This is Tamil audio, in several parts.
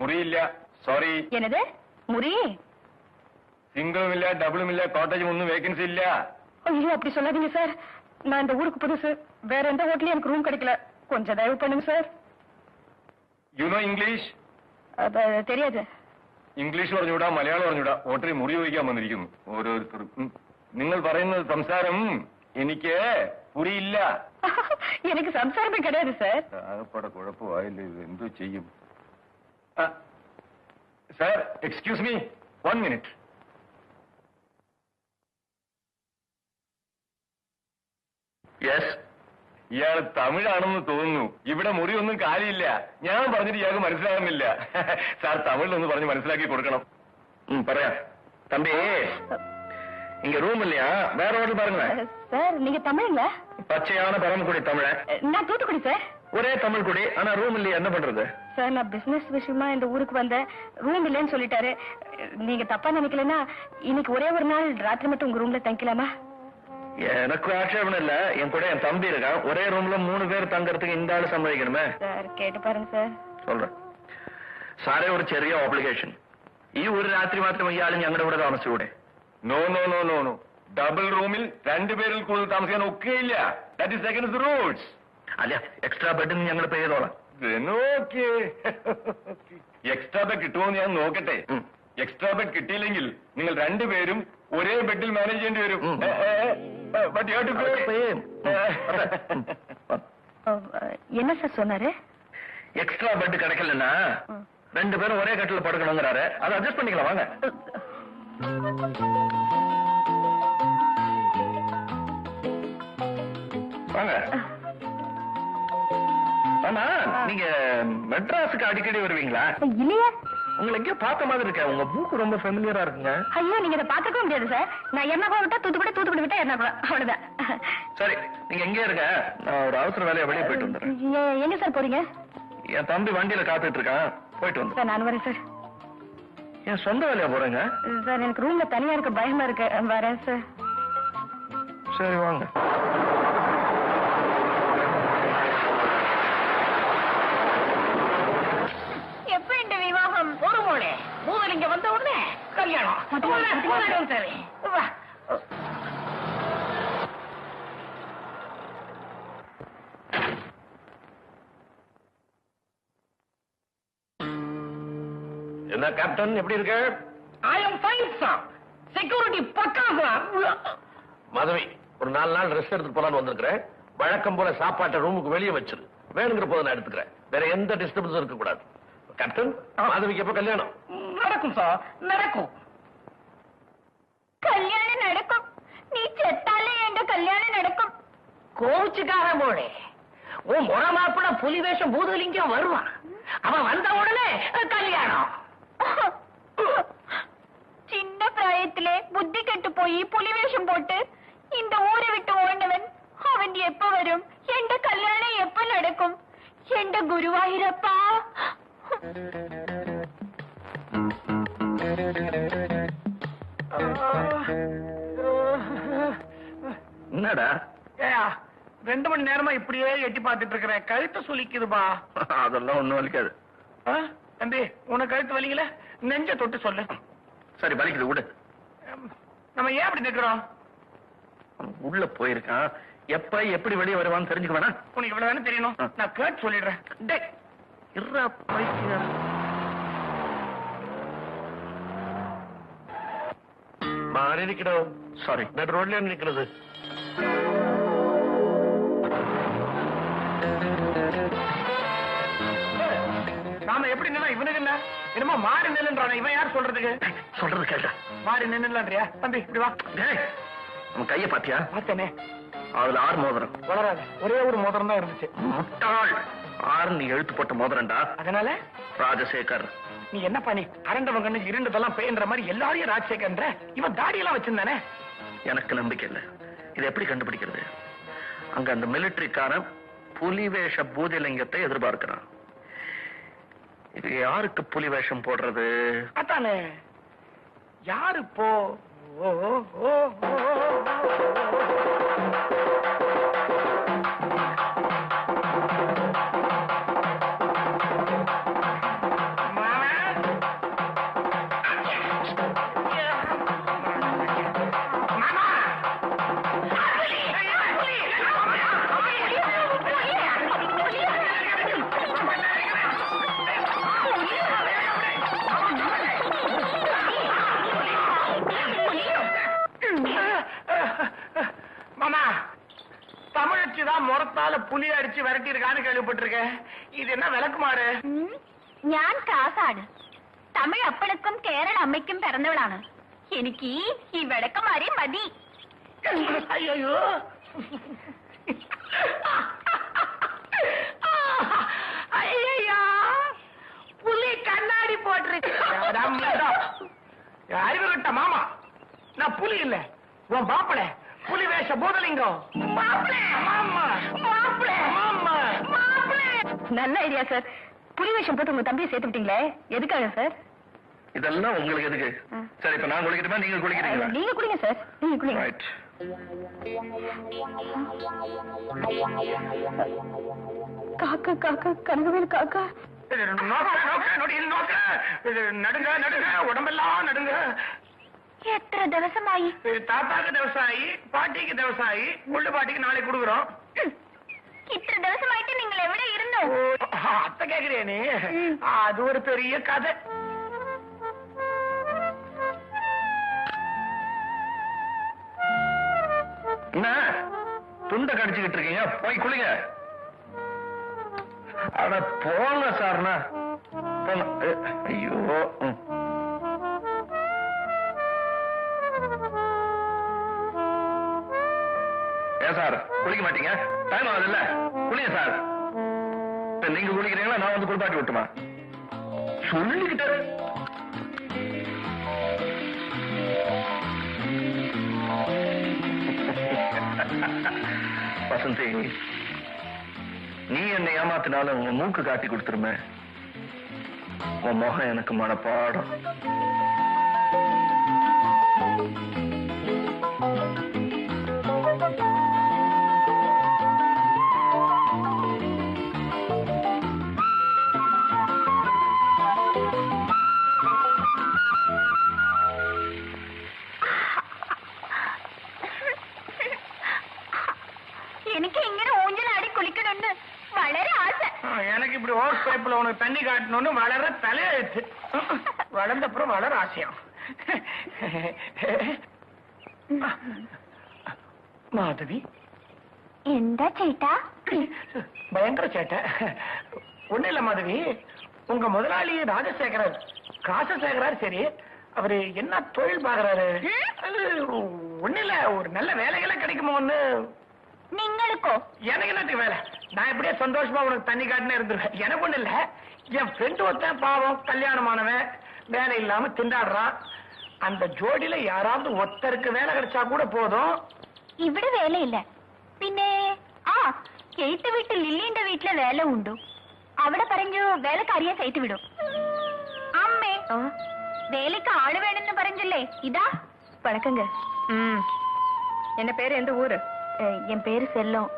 മുറിയില്ല സോറി என்னது முறி സിംഗിളും ഇല്ല ഡബിളും ഇല്ല കോട്ടേജും ഒന്നും വേക്കൻസി ഇല്ല ஐயோ அப்படி சொல்லாதீங்க சார் நான் இந்த ஊருக்கு புதுசு வேற எந்த ஹோட்டலையும் எனக்கு ரூம் கிடைக்கல கொஞ்சம் தயவு பண்ணுங்க சார் യു നോ ഇംഗ്ലീഷ് அது தெரியாது ഇംഗ്ലീഷ് പറഞ്ഞുകൂടാ മലയാളം പറഞ്ഞുകൂടാ ഹോട്ടലിൽ മുറി ചോദിക്കാൻ വന്നിരിക്കുന്നു ഓരോരുത്തർ ഉം. നിങ്ങൾ പറയുന്ന സംസാരം എനിക്ക് പുരിയില്ല எனக்கு சம்சாரமே கிடையாது சார் ആകപ്പാടെ കുഴപ്പമായില്ല ഇത് എന്തോ ചെയ്യും sir excuse me one minute yes ഇയാൾ തമിഴാണെന്ന് തോന്നുന്നു ഇവിടെ മുറിയൊന്നും കാലിയില്ല ഞാൻ പറഞ്ഞിട്ട് ഇയാൾക്ക് മനസ്സിലാകുന്നില്ല സാർ തമിഴിലൊന്ന് പറഞ്ഞ് മനസ്സിലാക്കി കൊടുക്കണം ഉം, പറയാം തമ്പി இங்க ரூம் இல்லையா வேற ஹோட்டல் பாருங்களேன் சார் நீங்க தமிழுங்களா பச்சையான பரமக்குடி தமிழ நான் தூத்துக்குடி சார் ஒரே தமிழ் குடி ஆனா ரூம் இல்லையா என்ன பண்றது சார் நான் பிசினஸ் விஷயமா இந்த ஊருக்கு வந்தேன் ரூம் இல்லைன்னு சொல்லிட்டாரு நீங்க தப்பா நினைக்கலன்னா இன்னைக்கு ஒரே ஒரு நாள் ராத்திரி மட்டும் உங்க ரூம்ல தங்கிக்கலாமா எனக்கு ஆட்சேபணம் இல்ல என் கூட என் தம்பி இருக்கான் ஒரே ரூம்ல மூணு பேர் தங்கறதுக்கு இந்த ஆளு சம்மதிக்கணுமே சார் கேட்டு பாருங்க சார் சொல்றேன் സാറേ ഒരു ചെറിയ ഓബ്ലിഗേഷൻ ഈ ഒരു രാത്രി മാത്രം ഇയാൾ ഞങ്ങളുടെ കൂടെ താമസിച്ചൂടെ no no no no no double റൂമിൽ രണ്ടുപേരിൽ കൂടുതൽ താമസിക്കാൻ ഒക്കെയില്ല ദാറ്റ് ഇസ് അഗൻസ്റ്റ് റൂൾസ് അല്ല എക്സ്ട്രാ ബെഡ് ഞങ്ങൾ പേ ചെയ്തോളാം എക്സ്ട്രാ ബെഡ് കിട്ടുമോ എന്ന് ഞാൻ നോക്കട്ടെ എക്സ്ട്രാ ബെഡ് കിട്ടിയില്ലെങ്കിൽ നിങ്ങൾ രണ്ടുപേരും ഒരേ ബെഡിൽ മാനേജ് ചെയ്യേണ്ടി വരും ഏ, ഏ, ഏ, but you have to pay. அஹ், என்ன சார் சொன்னாரு எக்ஸ்ட்ரா பெட் கிடைக்கலன்னா ரெண்டு பேரும் ஒரே கட்டில படுக்கணுங்கிறாரு அதை அட்ஜஸ்ட் பண்ணிக்கலாம் வாங்க வாங்க மெட்ராஸுக்கு அடிக்கடி வருவீங்களா? இல்லையா. உங்களை எங்கேயோ பார்த்த மாதிரி இருக்க உங்க மூக்கு ரொம்ப ஃபெமிலியரா இருக்குங்க. ஐயோ நீங்க இதை பாத்துக்க முடியாது சார் நான் எர்ணாகுளம் விட்டா தூத்துக்குடி தூத்துக்குடி விட்டா எர்ணாகுளம். அவ்வளவுதான். சரி நீங்க எங்கே இருங்க. நான் ஒரு அவசர வேலையை வெளியே போயிட்டு வந்துடுறேன். எங்க சார் போறீங்க? என் தம்பி வண்டியில காத்துட்டு இருக்கான். போயிட்டு வந்து சார் நான் வரேன் சார் என் சொந்த வேலையா போறேங்க? சார் எனக்கு ரூம்ல தனியா இருக்க பயமா இருக்கு. வரேன் சார் சரி வாங்க எப்ப இந்த மூதல் இங்க வந்த உடனே கல்யாணம். சரி. வா. என்ன கேப்டன் எப்படி இருக்க? I am fine, sir. Security பக்கா. மாதவி ஒரு நாலு நாள் ரெஸ்ட் எடுத்துட்டு போலான்னு வந்திருக்கிறேன். வழக்கம் போல சாப்பாட்டை ரூமுக்கு வெளியே வச்சிரு. வேணுங்கிற போது நான் எடுத்துக்கிறேன். வேற எந்த டிஸ்டர்பன்ஸும் இருக்க கேப்டன் மாதவிக்கு எப்ப கல்யாணம் நடக்கும் சார் நடக்கும் கல்யாணம் நடக்கும் நீ செத்தாலே எங்க கல்யாணம் நடக்கும் கோவிச்சுக்கார மோளே உன் முறை மாப்பிள்ள புலி வேஷம் பூதலிங்கம் வருவான் அவன் வந்த உடனே கல்யாணம் சின்ன பிராயத்திலே புத்தி கெட்டு போய் புலி வேஷம் போட்டு இந்த ஊரை விட்டு ஓடினவன் அவன் எப்ப வரும் எந்த கல்யாணம் எப்ப நடக்கும் எந்த குருவாயிரப்பா என்னடா? ஏயா ரெண்டு மணி நேரமா இப்படியே எட்டி பார்த்துட்டு இருக்கிறேன் கழுத்து சுலிக்குதுபா அதெல்லாம் ஒண்ணும் வலிக்காது? தம்பி உனக்கு கழுத்து வலிக்கல? நெஞ்ச தொட்டு சொல்லு. சரி வலிக்குது விடு. நம்ம ஏன் அப்படி நிக்கிறோம் உள்ள போயிருக்கான். எப்ப எப்படி வெளியே வருவான்னு தெரிஞ்சுக்க வேணா. உனக்கு இவ்வளவு தானே தெரியணும். நான் கேட்டு சொல்லிடுறேன். இருடா பைத்தியம். நிக்கணும் சாரி நடு ரோட்லயே நிக்கிறது நாம எப்படி நின்னா இவனுக்கு என்ன என்னமோ மாறி நில்லுன்றான இவன் யார் சொல்றதுக்கு சொல்றது கேட்டா மாறி நின்னுலான்றியா தம்பி இப்படி வா டேய் நம்ம கைய பாத்தியா பார்த்தேனே அதுல ஆறு மோதிரம் வளராத ஒரே ஒரு மோதிரம் தான் இருந்துச்சு முட்டாள் ஆறு நீ எழுத்து போட்ட மோதிரம்டா. அதனால? ராஜசேகர். நீ என்ன பண்ணி? அரண்டவன் கண்ணு இருண்டதெல்லாம் பேன்ற மாதிரி எல்லாரையும் ராஜசேகர்ன்ற? இவன் தாடியெல்லாம் வச்சிருந்தானே? எனக்கு நம்பிக்கை இல்ல. இது எப்படி கண்டுபிடிக்கிறது? அங்க அந்த மிலிட்டரிக்காரன் புலி வேஷ பூஜலிங்கத்தை எதிர்பார்க்கிறான். இது யாருக்கு புலி வேஷம் போடுறது? அதானே. யாரு இப்போ ஓ ஓ ஓ. புலி அடிச்சு விரட்டி இருக்கான்னு கேள்விப்பட்டிருக்கேன் இது என்ன விளக்குமாறு ഉം, ഞാൻ കാസാണ് തമിഴ് അപ്പണക്കും കേരള അമ്മയ്ക്കും പിറന്നവളാണ് എനിക്ക് ഈ ഈ വിളക്കമാരെ മതി ஐயோ ஐயா புலி கண்ணாடி போட்டிருக்கு அறிவு கிட்ட மாமா நான் புலி இல்ல உன் மாப்பிள புலி வேஷ பூதலிங்கம் மாப்பிளை மாமா மாப்பிளை மாமா மாப்பிளை நல்ல ஐடியா சார் புலி வேஷம் போட்டு உங்க தம்பியை சேர்த்து விட்டீங்களே? எதுக்காக சார் இதெல்லாம் உங்களுக்கு எதுக்கு? சரி இப்ப நான் குளிக்கட்டுமா? நீங்க குளிக்கிறீங்களா? நீங்க குளிங்க சார் நீங்க குளிங்க. காக்கா காக்கா கனகவேல் காக்கா. நடுங்க நடுங்க உடம்பெல்லாம் நடுங்க. எத்தனை திவசமாயி? தாத்தாக்கு திவசாயி பாட்டிக்கு திவசாயி முள்ளு பாட்டிக்கு நாளைக்கு கொடுக்குறோம். இத்தனை பாட்டு நீங்கள் எവിടെ இருந்தோம். அத்த கேக்குறியா நீ? அது ஒரு பெரிய கதை. என்ன? துண்ட கடிச்சுக்கிட்டு இருக்கீங்க? போய் குளிங்க. அட போங்க சார்னா ஐயோ ஏன் சார் குளிக்க மாட்டீங்க? டைம் ஆகுதுல்ல? குளிங்க சார். இப்ப நீங்க குளிக்கிறீங்களா நான் வந்து குளிப்பாட்டி விட்டுமா? சொல்லிக்கிட்டே வசந்தி நீ என்னை ஏமாத்தினாலும் உன் மூக்கு காட்டி கொடுத்துருமே. உன் முகம் எனக்கு மனப்பாடம். இப்படி ஓஸ் பைப்ல உனக்கு தண்ணி காட்டணும்னு வளர தலையெழுத்து. வளர்ந்த அப்புறம் வளர ஆசையம். மாதவி. எந்த சேட்டா பயங்கர சேட்டை. ஒண்ணு இல்ல மாதவி. உங்க முதலாளி ராஜசேகரர் காசு சேகரார் சரி அவரு என்ன தொழில் பாக்குறாரு ஒண்ணு இல்ல ஒரு நல்ல வேலைகளை கிடைக்குமோன்னு. நீங்களுக்கோ எனக்கு என்னத்துக்கு வேலை? நான் எப்படியே சந்தோஷமா உனக்கு தண்ணி காட்டுன்னு இருந்துருவேன் எனக்கு ஒண்ணு இல்ல என் ஃப்ரெண்டு ஒருத்தன் பாவம் கல்யாணமானவன் வேலை இல்லாம திண்டாடுறான் அந்த ஜோடியில யாராவது ஒருத்தருக்கு வேலை கிடைச்சா கூட போதும் ഇവിടെ വേലയില്ല പിന്നെ ആ എയ്ത്ത് വീട്ടിൽ ലില്ലിന്റെ വീട്ടിലെ വേല ഉണ്ടു അവിടെ പറഞ്ഞു വേലക്കാരിയെ സൈറ്റ് വിടും അമ്മേ வேலைக்கு ஆளு வேணும்னு பறஞ்சில்லே இதா வணக்கங்க ம் என்ன பேரு எந்த ஊரு என் பேரு செல்லம்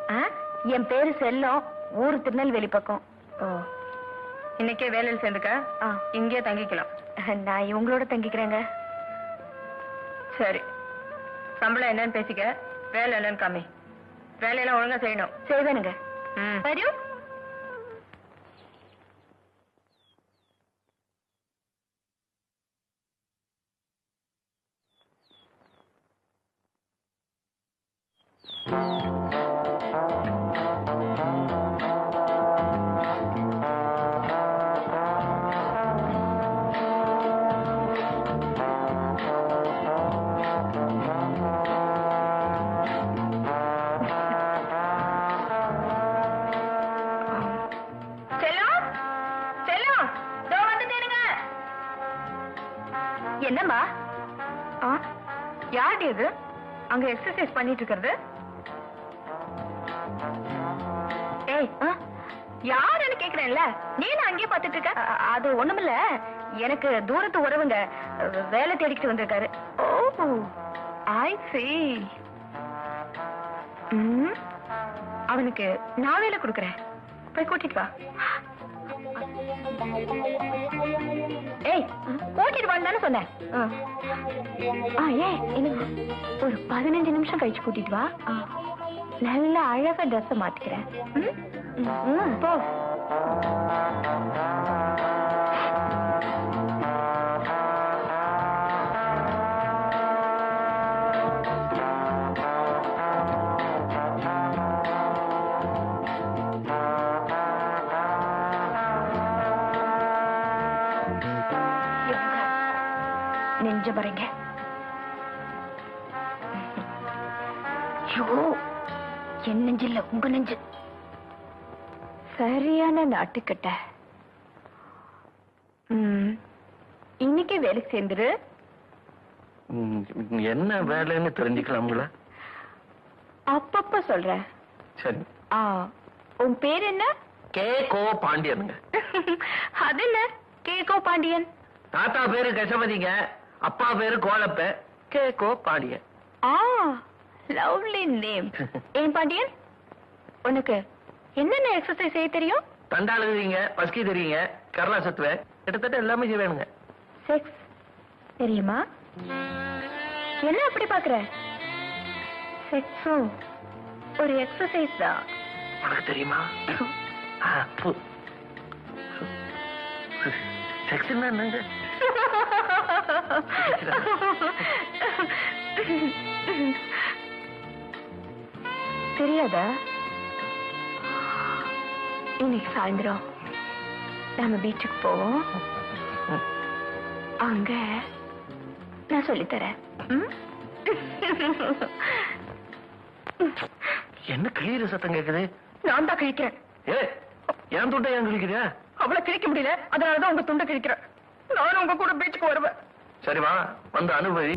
என் பேரு செல்லம். ஊரு திருநெல்வேலி பக்கம். ஓ. இன்னைக்கே வேலையில் சேர்ந்துக்க? இங்கே தங்கிக்கலாம். நான் இவங்களோட தங்கிக்கிறேங்க. சரி. சம்பளம் என்னன்னு பேசிக்க. வேலை என்னன்னு காமி வேலையெல்லாம் ஒழுங்கா செய்யணும். செய்வேனுங்க. வரையும் செல்லம் என்னம்மா? ஆ யாருடைய இது? அங்க எக்ஸசைஸ் பண்ணிட்டு இருக்கிறது ஏய் யாருன்னு கேக்குறேன்ல? நீ நான் அங்கேயே பாத்துட்டு இருக்க அது ஒண்ணுமில்ல. எனக்கு தூரத்து உறவுங்க வேலை தேடிக்கிட்டு வந்திருக்காரு. ஓ ஐ சி அவனுக்கு நான் வேலை கொடுக்குறேன். போய் கூட்டிட்டு வா. ஏய் கூட்டிட்டு வான்னு தானே சொன்னேன் ஆ. ஏய் ஒரு பதினஞ்சு நிமிஷம் கழிச்சு கூட்டிட்டு வா. நல்ல அழகா ட்ரெஸ் மாத்திக்கிறேன் ம்? ம், போ பாருங்க. ஐயோ என் நெஞ்சு இல்ல உங்க நெஞ்சு. சரியான நாட்டுக்கிட்ட. இன்னைக்கு வேலைக்கு சேர்ந்துரு. என்ன வேலைன்னு தெரிஞ்சுக்கலாம்ங்களா அப்பப்ப சொல்றேன். சரி. உன் பேர் என்ன? கே. கோ. பாண்டியனுங்க. அது என்ன? கேகோ பாண்டியன். தாத்தா பேரு கசபதிங்க அப்பா பேரு கோலப்ப கே கோ பாண்டியன். ஆ லவ்லி நேம். ஏன் பாண்டியன்? உனக்கு என்னென்ன எக்ஸசைஸ் செய்ய தெரியும்? தண்டால் எழுதுவீங்க பஸ்கி தெரியுங்க கரலா சுத்துவேன் கிட்டத்தட்ட எல்லாமே செய்வேனுங்க. செக்ஸ் தெரியுமா? என்ன அப்படி பாக்குற? செக்ஸும் ஒரு எக்ஸசைஸ் தான். உனக்கு தெரியுமா? செக்ஸ் என்னங்க? தெரியாதா? இன்னைக்கு சாயந்தரம். நம்ம பீச்சுக்கு போவோம். அங்க நான் சொல்லித்தரேன்? என்ன கிளியிற சத்தம் கேக்குது? நான் தான் கிழிக்கிறேன். ஏ என் துண்டை ஏன் கிழிக்கிறியா? அவளை கிழிக்க முடியல. அதனாலதான் உங்க துண்டை கிழிக்கிறேன். நானும் உங்க கூட பீச்சுக்கு வருவேன். சரிமா வந்து அனுபவி.